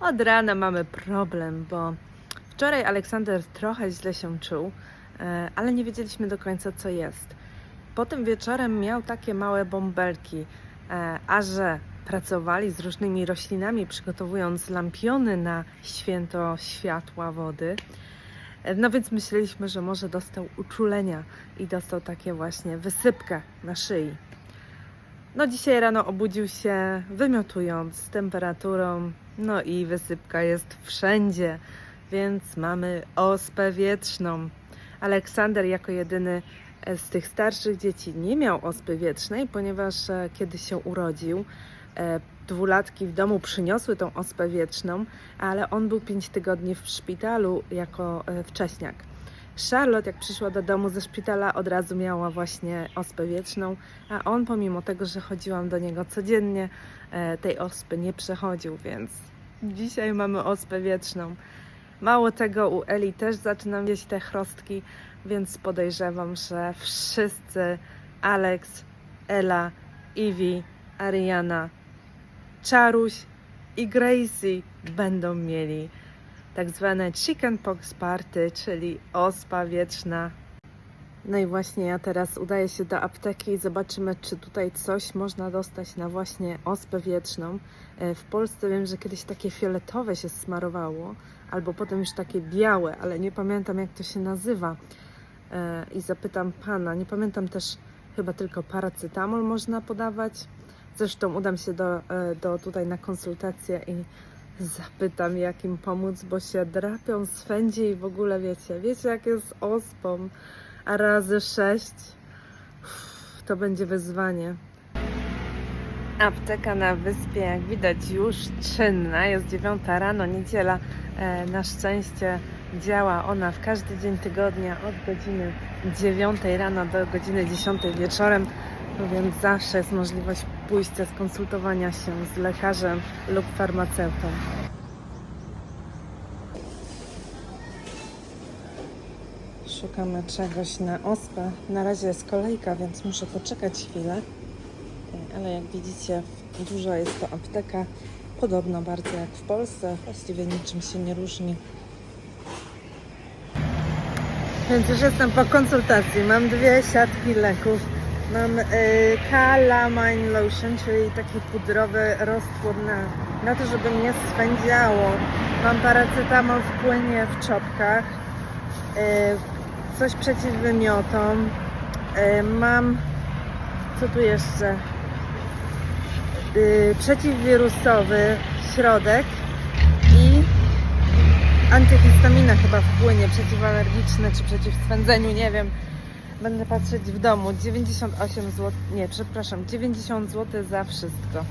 Od rana mamy problem, bo wczoraj Aleksander trochę źle się czuł, e, ale nie wiedzieliśmy do końca co jest. Potem wieczorem miał takie małe bąbelki, e, a że pracowali z różnymi roślinami, przygotowując lampiony na święto światła wody, e, no więc myśleliśmy, że może dostał uczulenia i dostał takie właśnie wysypkę na szyi. No dzisiaj rano obudził się wymiotując z temperaturą, no i wysypka jest wszędzie, więc mamy ospę wietrzną. Aleksander jako jedyny e, z tych starszych dzieci nie miał ospy wietrznej, ponieważ e, kiedy się urodził, e, dwulatki w domu przyniosły tą ospę wietrzną, ale on był 5 tygodni w szpitalu jako wcześniak. Charlotte, jak przyszła do domu ze szpitala, od razu miała właśnie ospę wietrzną, a on, pomimo tego, że chodziłam do niego codziennie, e, tej ospy nie przechodził, więc dzisiaj mamy ospę wietrzną. Mało tego, u Eli też zaczynam jeść te chrostki, więc podejrzewam, że wszyscy Alex, Ela, Ivy, Ariana, Czaruś i Gracie będą mieli tak zwane chickenpox party, czyli ospa wieczna. No i właśnie ja teraz udaję się do apteki i zobaczymy, czy tutaj coś można dostać na właśnie ospę wieczną. E, W Polsce wiem, że kiedyś takie fioletowe się smarowało, albo potem już takie białe, ale nie pamiętam jak to się nazywa. E, I zapytam pana, nie pamiętam też, chyba tylko paracetamol można podawać. Zresztą udam się do, e, do tutaj na konsultację i zapytam, jak im pomóc, bo się drapią, swędzi i w ogóle wiecie, wiecie jak jest ospą, a razy sześć uff, to będzie wyzwanie. Apteka na wyspie, jak widać, już czynna. Jest dziewiąta rano, niedziela. E, na szczęście działa ona w każdy dzień tygodnia od godziny 9 rano do godziny 10 wieczorem, więc zawsze jest możliwość pójścia, skonsultowania się z lekarzem lub farmaceutą. Szukamy czegoś na ospę. Na razie jest kolejka, więc muszę poczekać chwilę. Ale jak widzicie, duża jest to apteka. Podobno bardzo jak w Polsce, właściwie niczym się nie różni. Więc już jestem po konsultacji. Mam dwie siatki leków. Mam y, Calamine Lotion, czyli taki pudrowy roztwór na, na to, żeby mnie swędziało. Mam paracetamol w płynie w czopkach. Y, coś przeciw wymiotom. Y, mam co tu jeszcze? Y, przeciwwirusowy środek i antyhistamina chyba w płynie przeciwalergiczny czy przeciw swędzeniu, nie wiem. Będę patrzeć w domu. 98 zł, nie, przepraszam, 90 zł za wszystko.